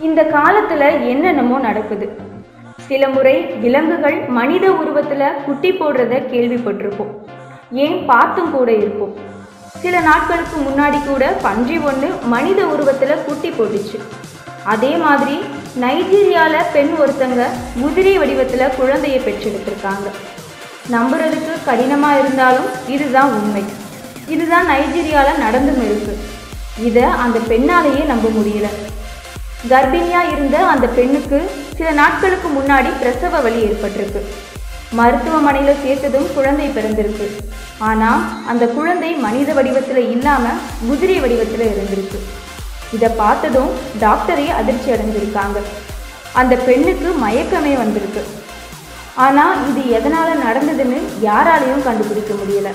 இந்த காலத்துல என்னென்னமோ நடக்குது. சில முறை விலங்குகள் மனித உருவத்துல குட்டி போடுறத கேள்விப்பட்டிருப்போம். ஏன் பார்த்தும் கூட இருப்போம். சில நாட்களுக்கு முன்னாடி கூட பன்றி ஒன்று மனித உருவத்துல குட்டி போட்டுச்சு. அதே மாதிரி நைஜீரியால பெண் ஒருத்தங்க குதிரை வடிவத்துல குழந்தையை பெற்றெடுத்திருக்காங்க. நம்புறதுக்கு கடினமா இருந்தாலும் இதுதான் உண்மை. இதுதான் நைஜீரியால நடந்தும் இருக்கு. இதை அந்த பெண்ணாலேயே நம்ப முடியல. கர்ப்பிணியாக இருந்த அந்த பெண்ணுக்கு சில நாட்களுக்கு முன்னாடி பிரசவ வலி ஏற்பட்டிருக்கு. மருத்துவமனையில் சேர்த்ததும் குழந்தை பிறந்திருக்கு. ஆனால் அந்த குழந்தை மனித வடிவத்தில் இல்லாமல் குதிரை வடிவத்தில் இருந்திருக்கு. இதை பார்த்ததும் டாக்டரே அதிர்ச்சி அடைஞ்சிருக்காங்க. அந்த பெண்ணுக்கு மயக்கமே வந்திருக்கு. ஆனால் இது எதனால் நடந்ததுன்னு யாராலையும் கண்டுபிடிக்க முடியலை.